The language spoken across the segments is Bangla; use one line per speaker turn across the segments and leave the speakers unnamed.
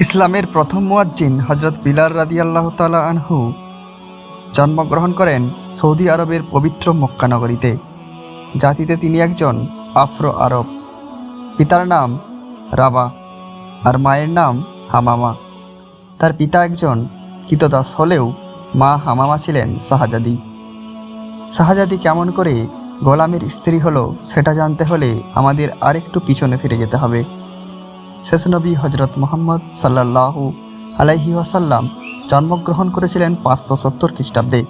ইসলামের প্রথম মুয়াজ্জিন হজরত বিলার বিলাল রাদিয়াল্লাহ তালা আনহু জন্মগ্রহণ করেন সৌদি আরবের পবিত্র মক্কা নগরীতে। জাতিতে তিনি একজন আফ্রো আরব। পিতার নাম রাবা আর মায়ের নাম হামামা। তার পিতা একজন কীতদাস হলেও মা হামামা ছিলেন শাহজাদি শাহজাদি কেমন করে গোলামের স্ত্রী হলো সেটা জানতে হলে আমাদের আরেকটু পিছনে ফিরে যেতে হবে। শেষ নবী হজরত মোহাম্মদ সাল্লাল্লাহু আলাইহি ওয়াসাল্লাম জন্মগ্রহণ করেছিলেন পাঁচশো সত্তর খ্রিস্টাব্দে।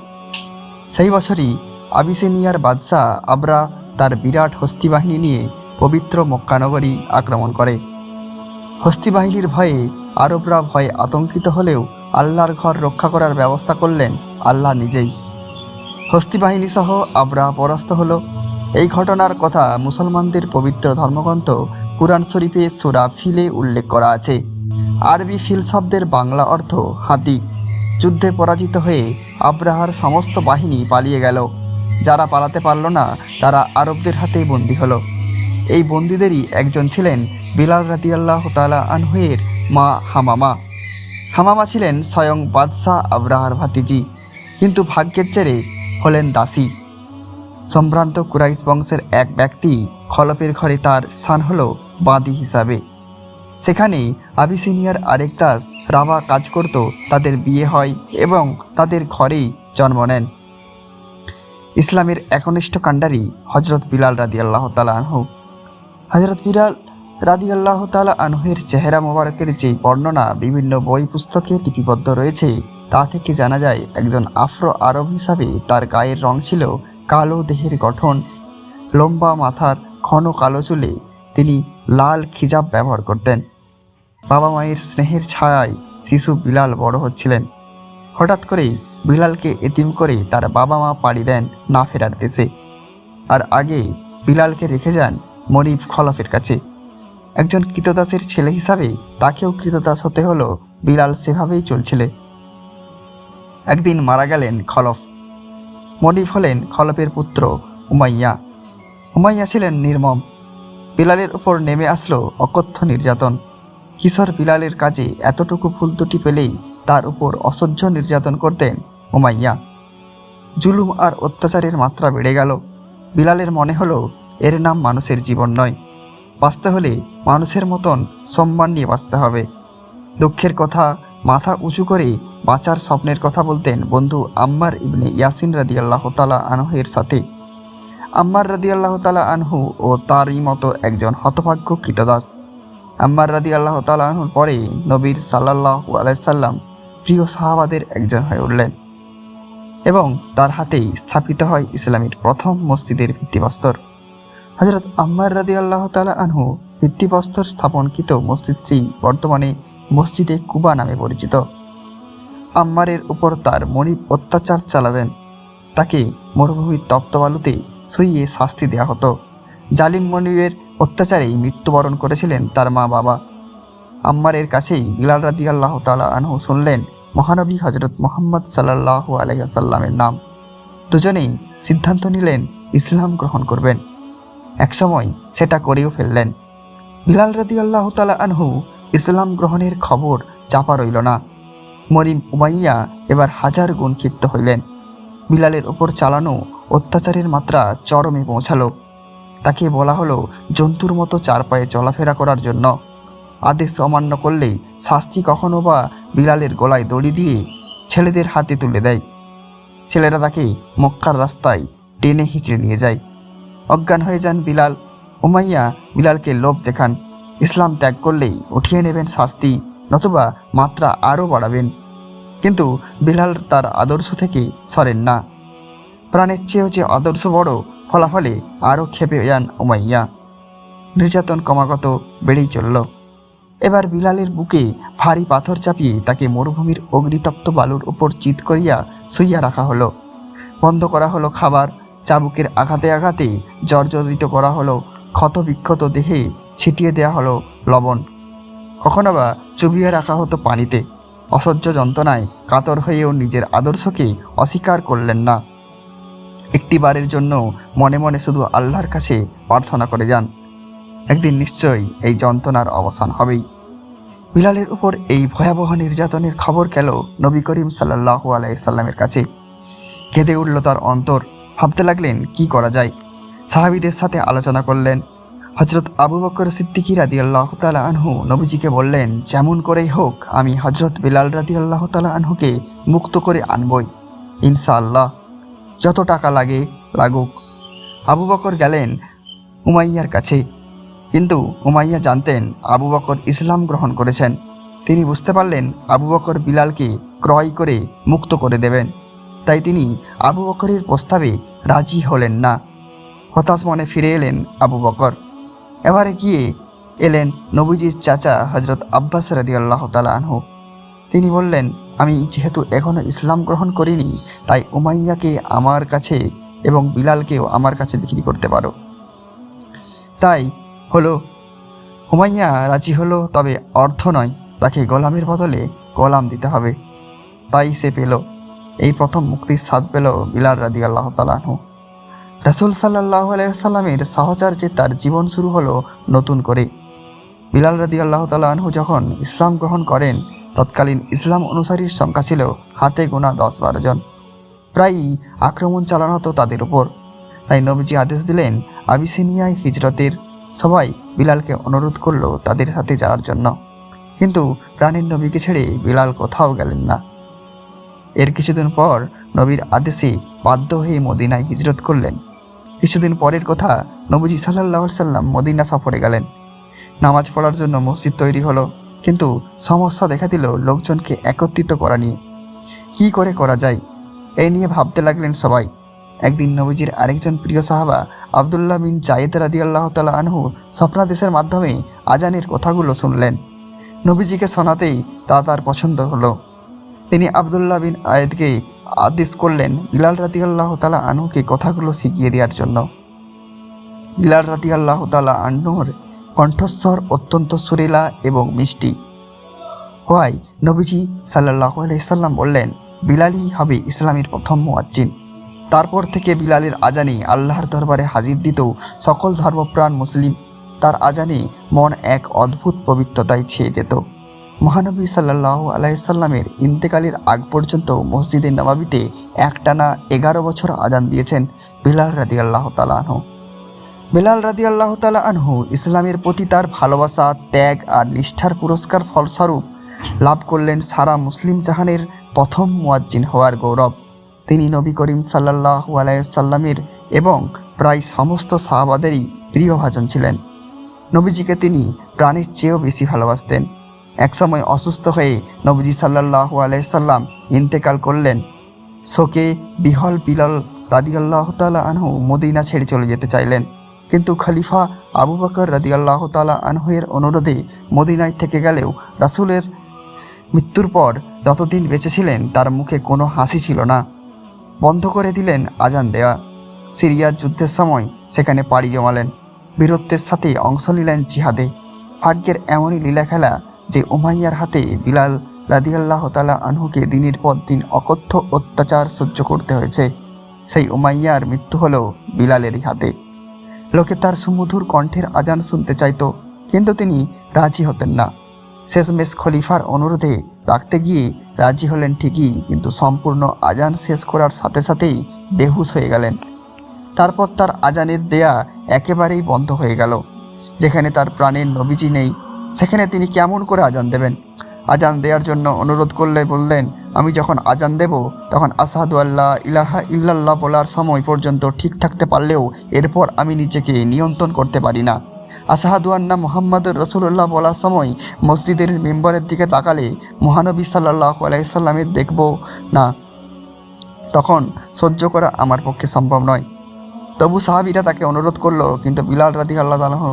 সেই বছরই আবিসিনিয়ার বাদশাহ আবরা তার বিরাট হস্তি বাহিনী নিয়ে পবিত্র মক্কানগরী আক্রমণ করে। হস্তি বাহিনীর ভয়ে আরবরা ভয়ে আতঙ্কিত হলেও আল্লাহর ঘর রক্ষা করার ব্যবস্থা করলেন আল্লাহ নিজেই। হস্তি বাহিনী সহ আবরা পরাস্ত হলো। এই ঘটনার কথা মুসলমানদের পবিত্র ধর্মগ্রন্থ কুরআন শরীফে সুরা ফিলে উল্লেখ করা আছে। আরবি ফিল শব্দের বাংলা অর্থ হাতি। যুদ্ধে পরাজিত হয়ে আব্রাহার সমস্ত বাহিনী পালিয়ে গেল। যারা পালাতে পারল না, তারা আরবদের হাতে বন্দী হলো। এই বন্দীদেরই একজন ছিলেন বিলাল রাদিয়াল্লাহ তালা আনহুয়ের মা হামামা। হামামা ছিলেন স্বয়ং বাদশাহ আব্রাহার ভাতিজি, কিন্তু ভাগ্যের চেরে হলেন দাসী। সম্ভ্রান্ত কুরাইশ বংশের এক ব্যক্তি খলপের ঘরে তার স্থান হল বাঁদি হিসাবে। সেখানে আবিসিনিয়ার আরেক দাস রাবা কাজ করত, তাদের বিয়ে হয় এবং তাদের ঘরেই জন্ম নেন। ইসলামের একনিষ্ঠ কাণ্ডারি হজরত বিলাল রাদি আল্লাহ তালা আনহু। হজরত বিলাল রাদি আল্লাহ তালা আনহুয়ের চেহারা মোবারকের যে বর্ণনা বিভিন্ন বই পুস্তকে লিপিবদ্ধ রয়েছে, তা থেকে জানা যায় একজন আফ্রো আরব হিসাবে তার গায়ের রং ছিল কালো দেহের গঠন, লম্বা মাথার ঘন কালো চুলে তিনি লাল খিজাব ব্যবহার করতেন। বাবা মায়ের স্নেহের ছায়ায় শিশু বিলাল বড় হচ্ছিলেন। হঠাৎ করেই বিলালকে এতিম করে তার বাবা মা পাড়ি দেন না ফেরার দেশে। আর আগে বিলালকে রেখে যান মনিফ খলফের কাছে। একজন কৃতদাসের ছেলে হিসাবে তাকেও কৃতদাস হতে হলো বিলাল সেভাবেই চলছিল। একদিন মারা গেলেন খলফ। মনিফ হলেন খলফের পুত্র উমাইয়া। উমাইয়া ছিলেন নির্মম। বিলালের উপর নেমে আসলো অকথ্য নির্যাতন। কিশোর বিলালের কাজে এতটুকু ভুল ত্রুটি পেলেই তার উপর অসহ্য নির্যাতন করতেন উমাইয়া। জুলুম আর অত্যাচারের মাত্রা বেড়ে গেল। বিলালের মনে হলো, এর নাম মানুষের জীবন নয়। বাঁচতে হলে মানুষের মতন সম্মান নিয়ে বাঁচতে হবে। দুঃখের কথা মাথা উঁচু করে বাঁচার স্বপ্নের কথা বলতেন বন্ধু আম্মার ইবনে ইয়াসিন রাদি আল্লাহ তালা আনহের সাথে। আম্মার রাদি আল্লাহ তালা আনহু ও তারই মতো একজন হতভাগ্য কীতদাস আম্মার রাদি আল্লাহ তালা আনহুর পরে নবীর সাল্লাহ আলাইসাল্লাম প্রিয় সাহাবাদের একজন হয়ে উঠলেন এবং তার হাতেই স্থাপিত হয় ইসলামের প্রথম মসজিদের ভিত্তিপ্রস্তর। হজরত আম্মার রাদি আল্লাহ তালা আনহু ভিত্তিপ্রস্তর স্থাপনকৃত মসজিদটি বর্তমানে মসজিদে কুবা নামে পরিচিত। আম্মারের উপর তার মনিব অত্যাচার চালাতেন তাকে মরুভূমির তপ্তবালুতে শুইয়ে শাস্তি দেওয়া হতো। জালিম মনিবের অত্যাচারেই মৃত্যুবরণ করেছিলেন তার মা বাবা। আম্মারের কাছেই বিলাল রাদি আল্লাহ তালা আনহু শুনলেন মহানবী হজরত মোহাম্মদ সাল্লাহ আলাইসাল্লামের নাম। দুজনেই সিদ্ধান্ত নিলেন ইসলাম গ্রহণ করবেন। একসময় সেটা করেও ফেললেন। বিলাল রাদি আল্লাহ তালা আনহু ইসলাম গ্রহণের খবর চাপা রইল না। মরিম উমাইয়া এবার হাজার গুণ ক্ষিপ্ত হইলেন। বিলালের ওপর চালানো অত্যাচারের মাত্রা চরমে পৌঁছালো। তাকে বলা হলো জন্তুর মতো চার পায়ে চলাফেরা করার জন্য। আদেশ অমান্য করলেই শাস্তি কখনো বা বিলালের গলায় দড়ি দিয়ে ছেলেদের হাতে তুলে দেয়। ছেলেরা তাকে মক্কার রাস্তায় টেনে হিঁচড়ে নিয়ে যায়। অজ্ঞান হয়ে যান বিলাল। উমাইয়া বিলালকে লোভ দেখান। ইসলাম ত্যাগ করলেই উঠিয়ে নেবেন শাস্তি। নতুবা মাত্রা আরও বাড়াবেন। কিন্তু বিলাল তার আদর্শ থেকে সরেন না। প্রাণের চেয়েও যে আদর্শ বড়, ফলাফলে আরও খেপে যান উমাইয়া। নির্যাতন ক্রমাগত বেড়েই চলল। এবার বিলালের বুকে ভারী পাথর চাপিয়ে তাকে মরুভূমির অগ্নিতপ্ত বালুর উপর চিত করিয়া শুইয়া রাখা হলো। বন্ধ করা হলো খাবার, চাবুকের আঘাতে আঘাতে জর্জরিত করা হলো ক্ষত বিক্ষত দেহে ছিটিয়ে দেওয়া হলো লবণ। কখনো বা চুবিয়ে রাখা হতো পানিতে? অসহ্য যন্ত্রণায় কাতর হয়েও নিজের আদর্শকে অস্বীকার করলেন না। একটি বারের জন্য মনে মনে শুধু আল্লাহর কাছে প্রার্থনা করে যান। একদিন নিশ্চয়ই এই যন্ত্রণার অবসান হবেই। বিলালের উপর এই ভয়াবহ নির্যাতনের খবর গেল নবী করিম সাল্লাহ আলাইসাল্লামের কাছে। কেঁদে উঠল তার অন্তর। ভাবতে লাগলেন, কি করা যায়? সাহাবিদের সাথে আলোচনা করলেন। হজরত আবু বকর সিদ্দিকি রাদি আল্লাহ তালা আনহু নবীজিকে বললেন, যেমন করেই হোক, আমি হজরত বিলাল রাদি আল্লাহ তালা আনহুকে মুক্ত করে আনবই। ইনশাআল্লাহ, যত টাকা লাগে, লাগুক। আবু বকর গেলেন উমাইয়ার কাছে। কিন্তু উমাইয়া জানতেন আবু বকর ইসলাম গ্রহণ করেছেন। তিনি বুঝতে পারলেন আবু বকর বিলালকে ক্রয় করে মুক্ত করে দেবেন। তাই তিনি আবু বকরের প্রস্তাবে রাজি হলেন না। হতাশ মনে ফিরে এলেন আবু বকর। এবারে গিয়ে এলেন নবীজির চাচা হজরত আব্বাস রাদি আল্লাহ আনহু। তিনি বললেন, আমি যেহেতু এখনও ইসলাম গ্রহণ করিনি, তাই উমাইয়াকে আমার কাছে এবং বিলালকেও আমার কাছে বিক্রি করতে পারো। তাই হলো হুমাইয়া রাজি হলো, তবে অর্থ নয়, তাকে গোলামের বদলে গোলাম দিতে হবে। তাই সে পেল। এই প্রথম মুক্তির স্বাদ পেল বিলাল রাদি আল্লাহ তালাহু রাসুল সাল্লাহ আলাইসাল্লামের সহচার্যে তার জীবন শুরু হলো নতুন করে। বিলাল রাদি আল্লাহ তালাহু যখন ইসলাম গ্রহণ করেন, তৎকালীন ইসলাম অনুসারীর সংখ্যা ছিল হাতে গোনা দশ বারো জন। প্রায়ই আক্রমণ চালানো হতো তাদের উপর। তাই নবীজি আদেশ দিলেন, আবিসিনিয়ায় হিজরতের সবাই বিলালকে অনুরোধ করল তাদের সাথে যাওয়ার জন্য। কিন্তু প্রাণের নবীকে ছেড়ে বিলাল কোথাও গেলেন না। এর কিছুদিন পর নবীর আদেশে বাধ্য হয়ে মদিনায় হিজরত করলেন। কিছুদিন পরের কথা নবীজি সাল্লাহ সাল্লাম মদিনা সফরে গেলেন। নামাজ পড়ার জন্য মসজিদ তৈরি হলো, কিন্তু সমস্যা দেখা দিল লোকজনকে একত্রিত করা নিয়ে। কি করে করা যায়? এই নিয়ে ভাবতে লাগলেন সবাই। একদিন নবীজির আরেকজন প্রিয় সাহাবা আবদুল্লাহ বিন জায়েদ রাদি আল্লাহ তালা আনহু স্বপ্নাদেশের মাধ্যমে আজানের কথাগুলো শুনলেন। নবীজিকে শোনাতেই তা তার পছন্দ হলো। তিনি আবদুল্লাহ বিন আয়েদকে আদেশ করলেন বিলাল রাতি আল্লাহ তালা আনহুকে কথাগুলো শিখিয়ে দেওয়ার জন্য। বিলাল রাতি আল্লাহ তালা আনহুর কণ্ঠস্বর অত্যন্ত সুরেলা এবং মিষ্টি। হওয়ায় নবীজি সাল্লাহ আলাইসাল্লাম বললেন, বিলালই হবে ইসলামের প্রথম মুয়াজ্জিন। তারপর থেকে বিলালের আজানে আল্লাহর দরবারে হাজির দিত সকল ধর্মপ্রাণ মুসলিম। তার আজানে মন এক অদ্ভুত পবিত্রতায় ছেয়ে যেত। মহানবী সাল্লাহ আলাইসাল্লামের ইন্তেকালের আগ পর্যন্ত মসজিদে নবাবিতে একটানা এগারো বছর আজান দিয়েছেন বিলাল রাদি আল্লাহ তালা আনহু। বিলাল রাদি আল্লাহ তালা আনহু ইসলামের প্রতি তার ভালোবাসা, ত্যাগ আর নিষ্ঠার পুরস্কার ফলস্বরূপ লাভ করলেন সারা মুসলিম জাহানের প্রথম মুয়াজ্জিন হওয়ার গৌরব। তিনি নবী করিম সাল্লাহ আলাইসাল্লামের এবং প্রায় সমস্ত সাহাবাদেরই প্রিয়ভাজন ছিলেন। নবীজিকে তিনি প্রাণের চেয়েও বেশি ভালোবাসতেন। একসময় অসুস্থ হয়ে নবজি সাল্লাহ আলাইসাল্লাম ইন্তেকাল করলেন। শোকে বিহল বিলাল রাদিয়াল্লাহ তালা আনহু মদিনা ছেড়ে চলে যেতে চাইলেন। কিন্তু খলিফা আবু বকর রাদিয়াল্লাহ তালা আনহুয়ের অনুরোধে মদিনায় থেকে গেলেও রাসুলের মৃত্যুর পর যতদিন বেঁচেছিলেন তার মুখে কোনো হাসি ছিল না। বন্ধ করে দিলেন আজান দেওয়া সিরিয়ার যুদ্ধের সময় সেখানে পাড়ি জমালেন। বীরত্বের সাথে অংশ নিলেন জিহাদে। ভাগ্যের এমনই লীলা খেলা যে উমাইয়ার হাতে বিলাল রাদিয়াল্লাহ তালা আনহুকে দিনের পর দিন অকথ্য অত্যাচার সহ্য করতে হয়েছে, সেই উমাইয়ার মৃত্যু হলো বিলালেরই হাতে। লোকে তার সুমধুর কণ্ঠের আজান শুনতে চাইতো, কিন্তু তিনি রাজি হতেন না। শেষমেশ খলিফার অনুরোধে রাখতে গিয়ে রাজি হলেন ঠিকই, কিন্তু সম্পূর্ণ আজান শেষ করার সাথে সাথেই বেহুশ হয়ে গেলেন। তারপর তার আজানের দেয়া একেবারেই বন্ধ হয়ে গেল, যেখানে তার প্রাণের নবীজি নেই। সেখানে তিনি কেমন করে আজান দেবেন? আজান দেওয়ার জন্য অনুরোধ করলে বললেন, আমি যখন আজান দেব, তখন আসাদু আল্লাহ ইলাহা ইল্লাল্লাহ বলার সময় পর্যন্ত ঠিক থাকতে পারলেও এরপর আমি নিজেকে নিয়ন্ত্রণ করতে পারি না। আসাহাদু আন্না মোহাম্মদ রসুল্লাহ বলার সময় মসজিদের মেম্বারের দিকে তাকালে মহানবী সাল্লাহ আলাইসাল্লামের দেখব না, তখন সহ্য করা আমার পক্ষে সম্ভব নয়। তবু সাহাবিরা তাকে অনুরোধ করল, কিন্তু বিলাল রাদি আল্লাহ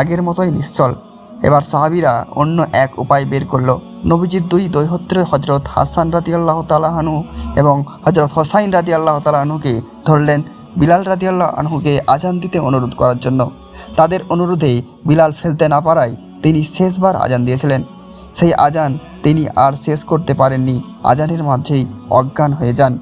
আগের মতোই নিশ্চল। এবার সাহাবিরা অন্য এক উপায় বের করল। নবীজির দুই দৈহত্র হজরত হাসান রাদি আল্লাহ তালাহানু এবং হজরত হোসাইন রাদি আল্লাহ তালাহানুকে ধরলেন বিলাল রাদি আল্লাহ আনহুকে আজান দিতে অনুরোধ করার জন্য। তাদের অনুরোধে বিলাল ফেলতে না পারায় তিনি শেষবার আজান দিয়েছিলেন। সেই আজান তিনি আর শেষ করতে পারেননি। আজানের মাঝেই অজ্ঞান হয়ে যান।